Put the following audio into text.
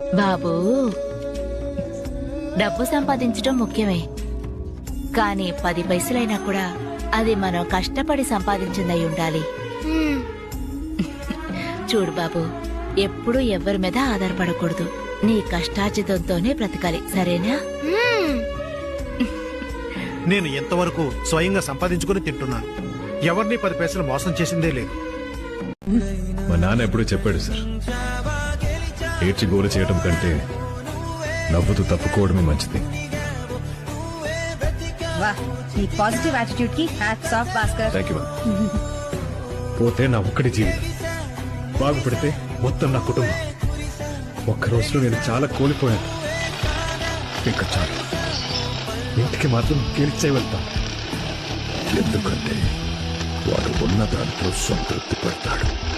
బాబు డబ్బు సంపాదించడం ముఖ్యమే. కానీ పది పైసలైనా కూడా అది మనం కష్టపడి సంపాదించిందై ఉండాలి. చూడు బాబు ఎప్పుడూ ఎవరి మీద ఆధారపడకూడదు. నీ కష్టార్జితంతోనే బ్రతకాలి సరేనా. నేను ఎంతవరకు స్వయంగా సంపాదించుకుని తింటున్నాను ఎవరిని పది పైసలు మోసం చేసిందే లేదు. మా నాన్న ఎప్పుడూ చెప్పాడు సార్. ఏడ్చి గోలు చేయటం కంటే నవ్వుతూ తప్పుకోవడమే మంచిది. నీ positive యాటిట్యూడ్కి hats off Bhaskar. Thank you పోతే నా ఒక్కడి జీవితం. బాగుపడితే మొత్తం నా కుటుంబం. ఒక్క రోజులో నేను చాలా కోల్పోయాను. ఇంకా చాలు. ఇంటికి మాత్రం గెలిచే వెళ్తాను. ఎందుకంటే వాడు ఉన్న దాంట్లో సంతృప్తి పడతాడు.